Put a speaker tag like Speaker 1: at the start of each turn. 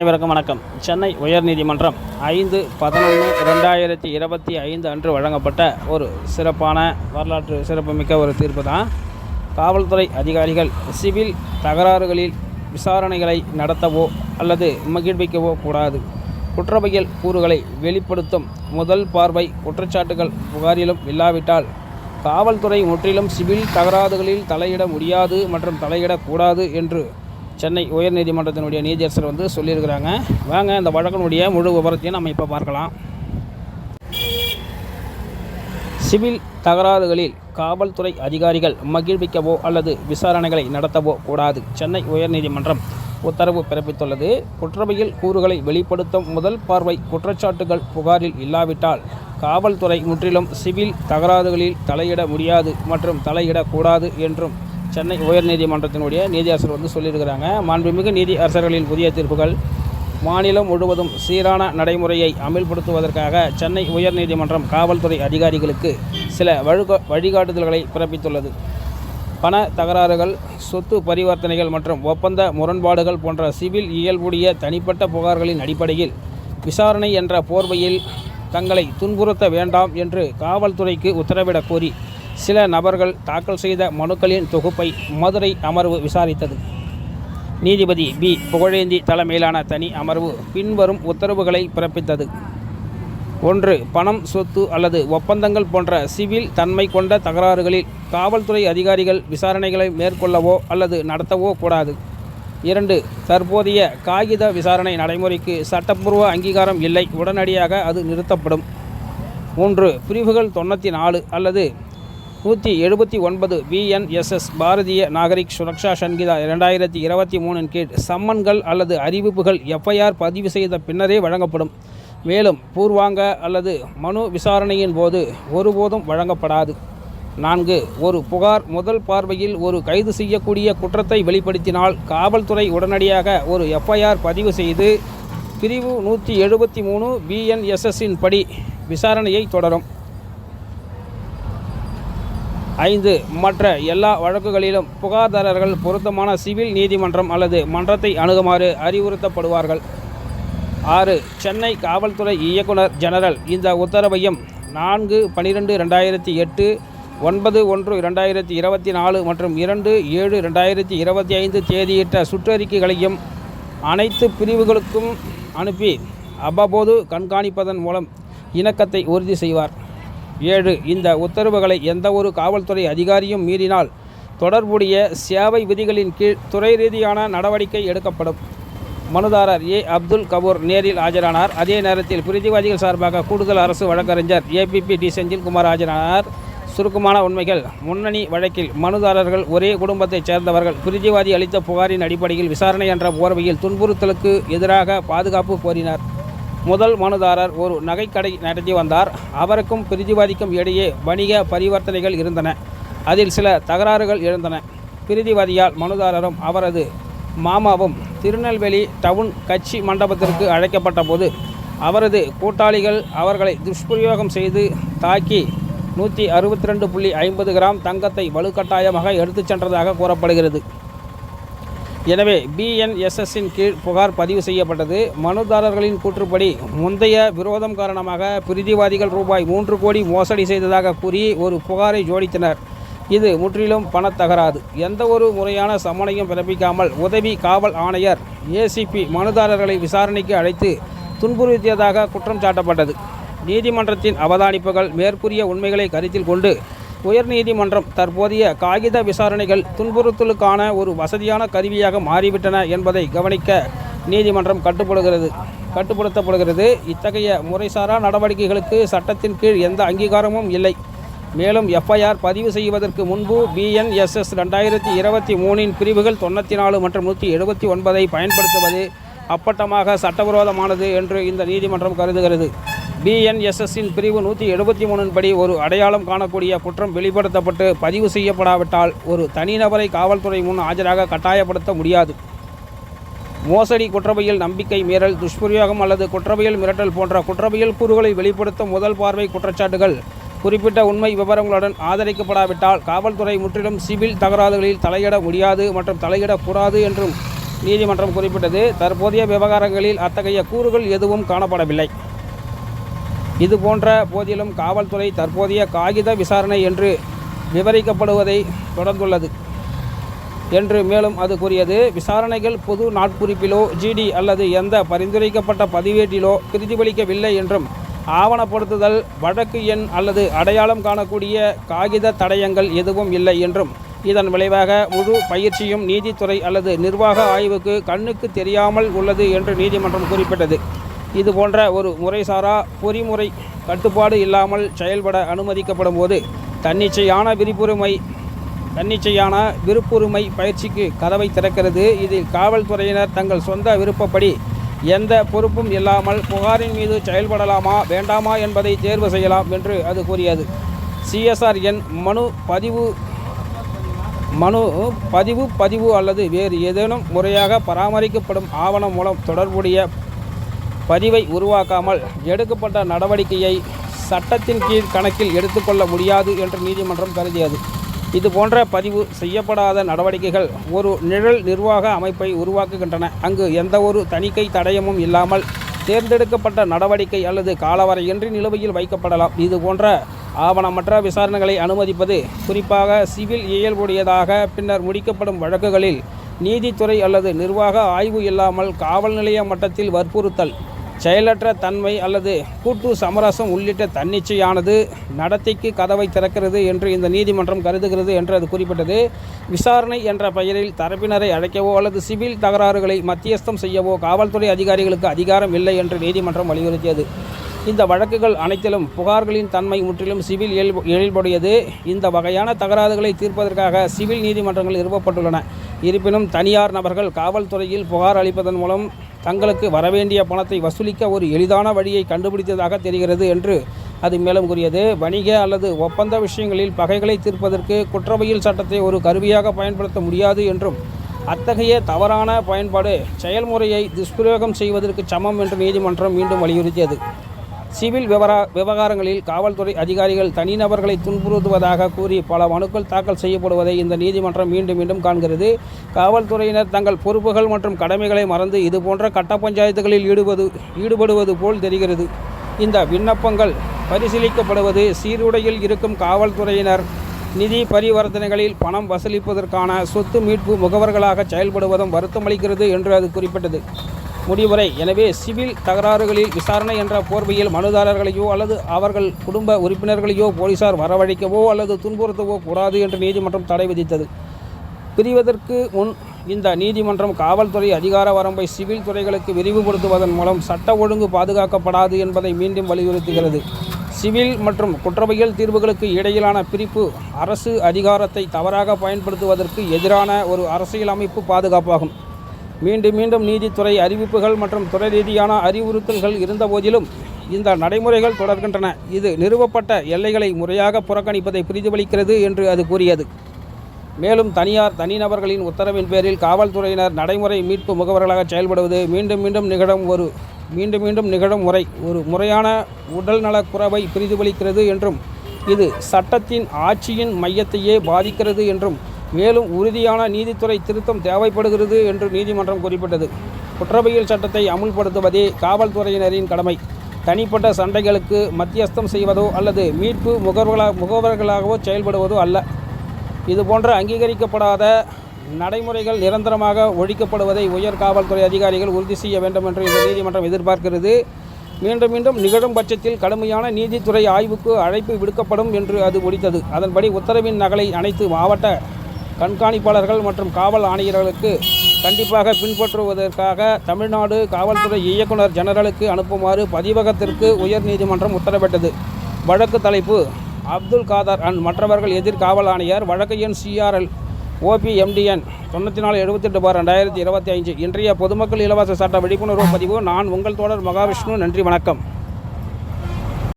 Speaker 1: அனைவருக்கும் வணக்கம். சென்னை உயர்நீதிமன்றம் ஐந்து பதினொன்று ரெண்டாயிரத்தி இருபத்தி ஐந்து அன்று வழங்கப்பட்ட ஒரு சிறப்பான வரலாற்று சிறப்புமிக்க ஒரு தீர்ப்பு தான். காவல்துறை அதிகாரிகள் சிவில் தகராறுகளில் விசாரணைகளை நடத்தவோ அல்லது மகிழ்விக்கவோ கூடாது. குற்றவியல் கூறுகளை வெளிப்படுத்தும் முதல் பார்வை குற்றச்சாட்டுகள் புகாரிலும் இல்லாவிட்டால் காவல்துறை முற்றிலும் சிவில் தகராறுகளில் தலையிட முடியாது மற்றும் தலையிடக்கூடாது என்று சென்னை உயர்நீதிமன்றத்தினுடைய நீதியரசர் வந்து சொல்லியிருக்கிறாங்க. வாங்க இந்த வழக்கினுடைய முழு விவரத்தையும் நம்ம இப்போ பார்க்கலாம். சிவில் தகராறுகளில் காவல்துறை அதிகாரிகள் மகிழ்விக்கவோ அல்லது விசாரணைகளை நடத்தவோ கூடாது சென்னை உயர்நீதிமன்றம் உத்தரவு பிறப்பித்துள்ளது. குற்றவியல் கூறுகளை வெளிப்படுத்தும் முதல் பார்வை குற்றச்சாட்டுகள் புகாரில் இல்லாவிட்டால் காவல்துறை முற்றிலும் சிவில் தகராறுகளில் தலையிட முடியாது மற்றும் தலையிடக்கூடாது என்றும் சென்னை உயர்நீதிமன்றத்தினுடைய நீதியரசர் வந்து சொல்லியிருக்கிறாங்க. மாண்புமிகு நீதி அரசர்களின் புதிய தீர்ப்புகள் மாநிலம் முழுவதும் சீரான நடைமுறையை அமல்படுத்துவதற்காக சென்னை உயர்நீதிமன்றம் காவல்துறை அதிகாரிகளுக்கு சில வழுக வழிகாட்டுதல்களை பிறப்பித்துள்ளது. பண தகராறுகள் சொத்து பரிவர்த்தனைகள் மற்றும் ஒப்பந்த முரண்பாடுகள் போன்ற சிவில் இயல்புடைய தனிப்பட்ட புகார்களின் அடிப்படையில் விசாரணை என்ற போர்வையில் தங்களை துன்புறுத்த வேண்டாம் என்று காவல்துறைக்கு உத்தரவிடக் கோரி சில நபர்கள் தாக்கல் செய்த மனுக்களின் தொகுப்பை மதுரை அமர்வு விசாரித்தது. நீதிபதி பி. புகழேந்தி தலைமையிலான தனி அமர்வு பின்வரும் உத்தரவுகளை பிறப்பித்தது. ஒன்று பணம் சொத்து அல்லது ஒப்பந்தங்கள் போன்ற சிவில் தன்மை கொண்ட தகராறுகளில் காவல்துறை அதிகாரிகள் விசாரணைகளை மேற்கொள்ளவோ அல்லது நடத்தவோ கூடாது. இரண்டு தற்போதைய காகித விசாரணை நடைமுறைக்கு சட்டப்பூர்வ அங்கீகாரம் இல்லை. உடனடியாக அது நிறுத்தப்படும். மூன்று பிரிவுகள் தொண்ணூற்றி நாலு அல்லது நூற்றி எழுபத்தி ஒன்பது விஎன்எஸ்எஸ் பாரதிய நாகரிக் சுரக்ஷா சங்கிதா இரண்டாயிரத்தி இருபத்தி மூணின் கீழ் சம்மன்கள் அல்லது அறிவிப்புகள் எஃப்ஐஆர் பதிவு செய்த பின்னரே வழங்கப்படும். மேலும் பூர்வாங்க அல்லது மனு விசாரணையின் போது ஒருபோதும் வழங்கப்படாது. நான்கு ஒரு புகார் முதல் பார்வையில் ஒரு கைது செய்யக்கூடிய குற்றத்தை வெளிப்படுத்தினால் காவல்துறை உடனடியாக ஒரு எஃப்ஐஆர் பதிவு செய்து பிரிவு நூற்றி எழுபத்தி மூணு பிஎன்எஸ்எஸ்ஸின் படி விசாரணையை தொடரும். ஐந்து மற்ற எல்லா வழக்குகளிலும் புகார்தாரர்கள் பொருத்தமான சிவில் நீதிமன்றம் அல்லது மன்றத்தை அணுகுமாறு அறிவுறுத்தப்படுவார்கள். ஆறு சென்னை காவல்துறை இயக்குனர் ஜெனரல். இந்த உத்தரவையும் நான்கு பனிரெண்டு ரெண்டாயிரத்தி எட்டு ஒன்பது ஒன்று ரெண்டாயிரத்தி இருபத்தி நாலு மற்றும் இரண்டு ஏழு ரெண்டாயிரத்தி இருபத்தி ஐந்து தேதியிட்ட சுற்றறிக்கைகளையும் அனைத்து பிரிவுகளுக்கும் அனுப்பி அவ்வப்போது கண்காணிப்பதன் மூலம் இணக்கத்தை உறுதி செய்வார். ஏழு. இந்த உத்தரவுகளை எந்த ஒரு காவல்துறை அதிகாரியும் மீறினால் தொடர்புடைய சேவை விதிகளின் கீழ் துறை ரீதியான நடவடிக்கை எடுக்கப்படும். மனுதாரர் ஏ. அப்துல் கபூர் நேரில் ஆஜரானார். அதே நேரத்தில் பிரதிவாதிகள் சார்பாக கூடுதல் அரசு வழக்கறிஞர் ஏபிபி டி. செந்தில்குமார் ஆஜரானார். சுருக்கமான உண்மைகள். முன்னணி வழக்கில் மனுதாரர்கள் ஒரே குடும்பத்தைச் சேர்ந்தவர்கள். பிரிதிவாதி அளித்த புகாரின் அடிப்படையில் விசாரணை என்ற போர்வையில் துன்புறுத்தலுக்கு எதிராக பாதுகாப்பு கோரினார். முதல் மனுதாரர் ஒரு நகைக்கடை நடத்தி வந்தார். அவருக்கும் பிரிதிவாதிக்கும் இடையே வணிக பரிவர்த்தனைகள் இருந்தன. அதில் சில தகராறுகள் எழுந்தன. பிரிதிவாதியால் மனுதாரரும் அவரது மாமாவும் திருநெல்வேலி டவுன் கட்சி மண்டபத்திற்கு அழைக்கப்பட்ட போது அவரது கூட்டாளிகள் அவர்களை துஷ்பிரயோகம் செய்து தாக்கி நூற்றி அறுபத்தி ரெண்டு புள்ளி ஐம்பது கிராம் தங்கத்தை வலுக்கட்டாயமாக எடுத்துச் சென்றதாக கூறப்படுகிறது. எனவே பிஎன்எஸ்எஸ்ஸின் கீழ் புகார் பதிவு செய்யப்பட்டது. மனுதாரர்களின் கூற்றுப்படி முந்தைய விரோதம் காரணமாக பிரிதிவாதிகள் ரூபாய் மூன்று கோடி மோசடி செய்ததாக கூறி ஒரு புகாரை ஜோடித்தனர். இது முற்றிலும் பணத்தகராது. எந்த ஒரு முறையான சம்மனையும் பிறப்பிக்காமல் உதவி காவல் ஆணையர் ஏசிபி மனுதாரர்களை விசாரணைக்கு அழைத்து துன்புறுத்தியதாக குற்றம் சாட்டப்பட்டது. நீதிமன்றத்தின் அவதானிப்புகள் மேற்கூறிய உண்மைகளை கருத்தில் கொண்டு உயர்நீதிமன்றம் தற்போதைய காகித விசாரணைகள் துன்புறுத்தலுக்கான ஒரு வசதியான கருவியாக மாறிவிட்டன என்பதை கவனிக்க நீதிமன்றம் கட்டுப்படுகிறது கட்டுப்படுத்தப்படுகிறது. இத்தகைய முறைசாரா நடவடிக்கைகளுக்கு சட்டத்தின் கீழ் எந்த அங்கீகாரமும் இல்லை. மேலும் எஃப்ஐஆர் பதிவு செய்வதற்கு முன்பு பிஎன்எஸ்எஸ் ரெண்டாயிரத்தி இருபத்தி மூணின் பிரிவுகள் தொண்ணூற்றி நாலு மற்றும் நூற்றி எழுபத்தி ஒன்பதை பயன்படுத்துவது அப்பட்டமாக சட்டவிரோதமானது என்று இந்த நீதிமன்றம் கருதுகிறது. பிஎன்எஸ்எஸ்ஸின் பிரிவு நூற்றி எழுபத்தி மூணின் படி ஒரு அடையாளம் காணக்கூடிய குற்றம் வெளிப்படுத்தப்பட்டு பதிவு செய்யப்படாவிட்டால் ஒரு தனிநபரை காவல்துறை முன் ஆஜராக கட்டாயப்படுத்த முடியாது. மோசடி குற்றவியல் நம்பிக்கை மீறல் துஷ்பிரயோகம் அல்லது குற்றவியல் மிரட்டல் போன்ற குற்றவியல் கூறுகளை வெளிப்படுத்தும் முதல் பார்வை குற்றச்சாட்டுகள். குறிப்பிட்ட உண்மை விவரங்களுடன் ஆதரிக்கப்படாவிட்டால் காவல்துறை முற்றிலும் சிவில் தகராறுகளில் தலையிட முடியாது மற்றும் தலையிடக்கூடாது என்றும் நீதிமன்றம் குறிப்பிட்டது. தற்போதைய விவகாரங்களில் அத்தகைய கூறுகள் எதுவும் காணப்படவில்லை. இது போன்ற போதிலும் காவல்துறை தற்போதைய காகித விசாரணை என்று விவரிக்கப்படுவதை தொடர்ந்துள்ளது என்று மேலும் அது கூறியது. விசாரணைகள் பொது நாட்குறிப்பிலோ ஜிடி அல்லது எந்த பரிந்துரைக்கப்பட்ட பதிவேட்டிலோ பிரதிபலிக்கவில்லை என்றும் ஆவணப்படுத்துதல் வழக்கு எண் அல்லது அடையாளம் காணக்கூடிய காகித தடயங்கள் எதுவும் இல்லை என்றும் இதன் விளைவாக முழு பயிற்சியும் நீதித்துறை அல்லது நிர்வாக ஆய்வுக்கு கண்ணுக்கு தெரியாமல் உள்ளது என்று நீதிமன்றம் குறிப்பிட்டது. இது போன்ற ஒரு முறைசாரா பொறிமுறை கட்டுப்பாடு இல்லாமல் செயல்பட அனுமதிக்கப்படும் போது தன்னிச்சையான விருப்புரிமை தன்னிச்சையான விருப்புரிமை பயிற்சிக்கு கதவை திறக்கிறது. இதில் காவல்துறையினர் தங்கள் சொந்த விருப்பப்படி எந்த பொறுப்பும் இல்லாமல் புகாரின் மீது செயல்படலாமா வேண்டாமா என்பதை தேர்வு செய்யலாம் என்று அது கூறியது. சிஎஸ்ஆர் எண் மனு பதிவு மனு பதிவு பதிவு அல்லது வேறு ஏதேனும் முறையாக பராமரிக்கப்படும் ஆவணம் மூலம் தொடர்புடைய பதிவை உருவாக்காமல் எடுக்கப்பட்ட நடவடிக்கையை சட்டத்தின் கீழ் கணக்கில் எடுத்துக்கொள்ள முடியாது என்று நீதிமன்றம் கருதியது. இது போன்ற பதிவு செய்யப்படாத நடவடிக்கைகள் ஒரு நிழல் நிர்வாக அமைப்பை உருவாக்குகின்றன. அங்கு எந்த ஒரு தணிக்கை தடயமும் இல்லாமல் தேர்ந்தெடுக்கப்பட்ட நடவடிக்கை அல்லது காலவரையின்றி நிலுவையில் வைக்கப்படலாம். இது போன்ற ஆவணமற்ற விசாரணைகளை அனுமதிப்பது குறிப்பாக சிவில் இயல்புடையதாக பின்னர் முடிக்கப்படும் வழக்குகளில் நீதித்துறை அல்லது நிர்வாக ஆய்வு இல்லாமல் காவல் நிலைய மட்டத்தில் வற்புறுத்தல். செயலற்ற தன்மை அல்லது கூட்டு சமரசம் உள்ளிட்ட தன்னிச்சையானது நடத்தைக்கு கதவை திறக்கிறது என்று இந்த நீதிமன்றம் கருதுகிறது என்று அது குறிப்பிட்டது. விசாரணை என்ற பெயரில் தரப்பினரை அழைக்கவோ அல்லது சிவில் தகராறுகளை மத்தியஸ்தம் செய்யவோ காவல்துறை அதிகாரிகளுக்கு அதிகாரம் இல்லை என்று நீதிமன்றம் வலியுறுத்தியது. இந்த வழக்குகள் அனைத்திலும் புகார்களின் தன்மை முற்றிலும் சிவில் இயல்பு இயல்புடையது இந்த வகையான தகராறுகளை தீர்ப்பதற்காக சிவில் நீதிமன்றங்கள் நிறுவப்பட்டுள்ளன. இருப்பினும் தனியார் நபர்கள் காவல்துறையில் புகார் அளிப்பதன் மூலம் தங்களுக்கு வரவேண்டிய பணத்தை வசூலிக்க ஒரு எளிதான வழியை கண்டுபிடித்ததாக தெரிகிறது என்று அது மேலும் கூறியது. வணிக அல்லது ஒப்பந்த விஷயங்களில் பகைகளை தீர்ப்பதற்கு குற்றவியல் சட்டத்தை ஒரு கருவியாக பயன்படுத்த முடியாது என்றும் அத்தகைய தவறான பயன்பாடு செயல்முறையை துஷ்பிரயோகம் செய்வதற்கு சமம் என்று நீதிமன்றம் மீண்டும் வலியுறுத்தியது. சிவில் விவரா விவகாரங்களில் காவல்துறை அதிகாரிகள் தனிநபர்களை துன்புறுத்துவதாக கூறி பல மனுக்கள் தாக்கல் செய்யப்படுவதை இந்த நீதிமன்றம் மீண்டும் மீண்டும் காண்கிறது. காவல்துறையினர் தங்கள் பொறுப்புகள் மற்றும் கடமைகளை மறந்து இதுபோன்ற கட்ட பஞ்சாயத்துகளில் ஈடுபது ஈடுபடுவது போல் தெரிகிறது. இந்த விண்ணப்பங்கள் பரிசீலிக்கப்படுவது சீருடையில் இருக்கும் காவல்துறையினர் நிதி பரிவர்த்தனைகளில் பணம் வசூலிப்பதற்கான சொத்து மீட்பு முகவர்களாக செயல்படுவதும் வருத்தமளிக்கிறது என்று அது குறிப்பிட்டது. முடிவுரை. எனவே சிவில் தகராறுகளில் விசாரணை என்ற போர்வையில் மனுதாரர்களையோ அல்லது அவர்கள் குடும்ப உறுப்பினர்களையோ போலீசார் வரவழைக்கவோ அல்லது துன்புறுத்தவோ கூடாது என்று நீதிமன்றம் தடை விதித்தது. பிரிவதற்கு முன் இந்த நீதிமன்றம் காவல்துறை அதிகார வரம்பை சிவில் துறைகளுக்கு விரிவுபடுத்துவதன் மூலம் சட்ட ஒழுங்கு பாதுகாக்கப்படாது என்பதை மீண்டும் வலியுறுத்துகிறது. சிவில் மற்றும் குற்றவியல் தீர்வுகளுக்கு இடையிலான பிரிப்பு அரசு அதிகாரத்தை தவறாக பயன்படுத்துவதற்கு எதிரான ஒரு அரசியலமைப்பு பாதுகாப்பாகும். மீண்டும் மீண்டும் நீதித்துறை அறிவிப்புகள் மற்றும் துறை ரீதியான அறிவுறுத்தல்கள் இருந்தபோதிலும் இந்த நடைமுறைகள் தொடர்கின்றன. இது நிறுவப்பட்ட எல்லைகளை முறையாக புறக்கணிப்பதை பிரதிபலிக்கிறது என்று அது கூறியது. மேலும் தனியார் தனிநபர்களின் உத்தரவின் பேரில் காவல்துறையினர் நடைமுறை மீட்பு முகவர்களாக செயல்படுவது மீண்டும் மீண்டும் நிகழும் ஒரு மீண்டும் மீண்டும் நிகழும் முறை ஒரு முறையான உடல்நலக் குறைவை பிரதிபலிக்கிறது என்றும் இது சட்டத்தின் ஆட்சியின் மையத்தையே பாதிக்கிறது என்றும் மேலும் உறுதியான நீதித்துறை திருத்தம் தேவைப்படுகிறது என்று நீதிமன்றம் குறிப்பிட்டது. குற்றவியல் சட்டத்தை அமுல்படுத்துவதே காவல்துறையினரின் கடமை. தனிப்பட்ட சண்டைகளுக்கு மத்தியஸ்தம் செய்வதோ அல்லது மீட்பு முகவர்களா முகவர்களாகவோ செயல்படுவதோ அல்ல. இதுபோன்ற அங்கீகரிக்கப்படாத நடைமுறைகள் நிரந்தரமாக ஒழிக்கப்படுவதை உயர் காவல்துறை அதிகாரிகள் உறுதி செய்ய வேண்டும் என்று இந்த நீதிமன்றம் எதிர்பார்க்கிறது. மீண்டும் மீண்டும் நிகழும் பட்சத்தில் கடுமையான நீதித்துறை ஆய்வுக்கு அழைப்பு விடுக்கப்படும் என்று அது முடித்தது. அதன்படி உத்தரவின் நகலை அனைத்து மாவட்ட கண்காணிப்பாளர்கள் மற்றும் காவல் ஆணையர்களுக்கு கண்டிப்பாக பின்பற்றுவதற்காக தமிழ்நாடு காவல்துறை இயக்குனர் ஜெனரலுக்கு அனுப்புமாறு பதிவகத்திற்கு உயர் நீதிமன்றம் உத்தரவிட்டது. வழக்கு தலைப்பு அப்துல் காதர் அண்ட் மற்றவர்கள் எதிர் காவல் ஆணையர் வழக்கு எண் சிஆர்எல் ஓபிஎம்டிஎன் தொண்ணூற்றி நாலு எழுபத்தெட்டு பார் ரெண்டாயிரத்தி இருபத்தி ஐந்து. இன்றைய பொதுமக்கள் இலவச சட்ட விழிப்புணர்வு பதிவு. நான் உங்கள் தோழர் மகாவிஷ்ணு. நன்றி வணக்கம்.